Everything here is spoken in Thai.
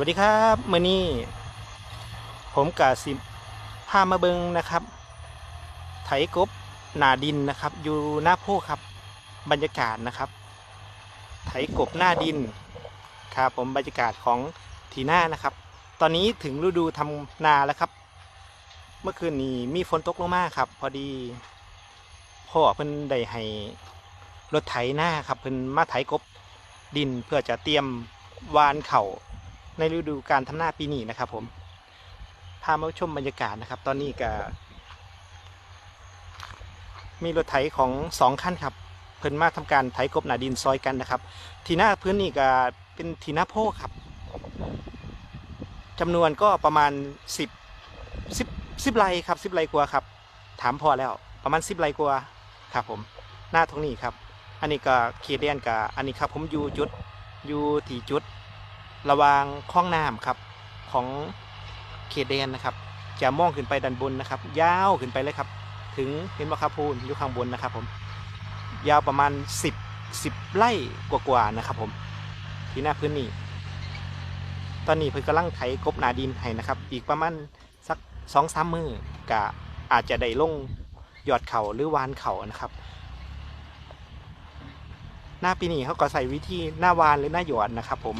วัสดีครับมื่อนี้ผมกาสิพามาเบิงนะครับ ไถกบหนาดินนะครับ อยู่หน้าโพครับ บรรยากาศนะครับ ไถกบหน้าดินครับผมบรรยากาศของทีหน้านะครับ ตอนนี้ถึงฤดูทำนาแล้วครับ เมื่อคืนนี้มีฝนตกลงมาครับ พอดีพ่อเพิ่นได้ให้รถไถหน้าครับเพิ่นมาไถกบดินเพื่อจะเตรียมวานเข่า ในฤดูการทำหน้าปีนี้นะครับ ผมพามาชมบรรยากาศนะครับ ตอนนี้ก็มีรถไถของสองคันครับ เพิ่นมาทำการไถกบหนาดินซอยกันนะครับ ทีหน้าพื้นนี่ก็เป็นทีหน้าโพครับจำนวนก็ประมาณสิบสิบสิบไรครับสิบไรกว่าครับ ถามพอแล้ว ประมาณสิบไรกว่าครับ ผม หน้าตรงนี้ครับ อันนี้ก็เขตแดนกับอันนี้ครับ ผมอยู่จุดอยู่ที่จุด ระวางคลองน้ำครับของเขตแดนนะครับ จะมองขึ้นไปด้านบนนะครับ ยาวขึ้นไปเลยครับ ถึงเห็นว่าครับพูนอยู่ข้างบนนะครับผม ยาวประมาณ 10 10ไร่กว่าๆนะครับ ผม ที่หน้าพื้นนี่ตอนนี้เพิ่นกำลังไถกบนาดินให้นะครับ อีกประมาณสักสองสามมือกะอาจจะได้ลงยอดเขาหรือวานเขานะครับ หน้าปีนี้เขาก็ใส่วิธีหน้าวานหรือหน้าหยอดนะครับ ผม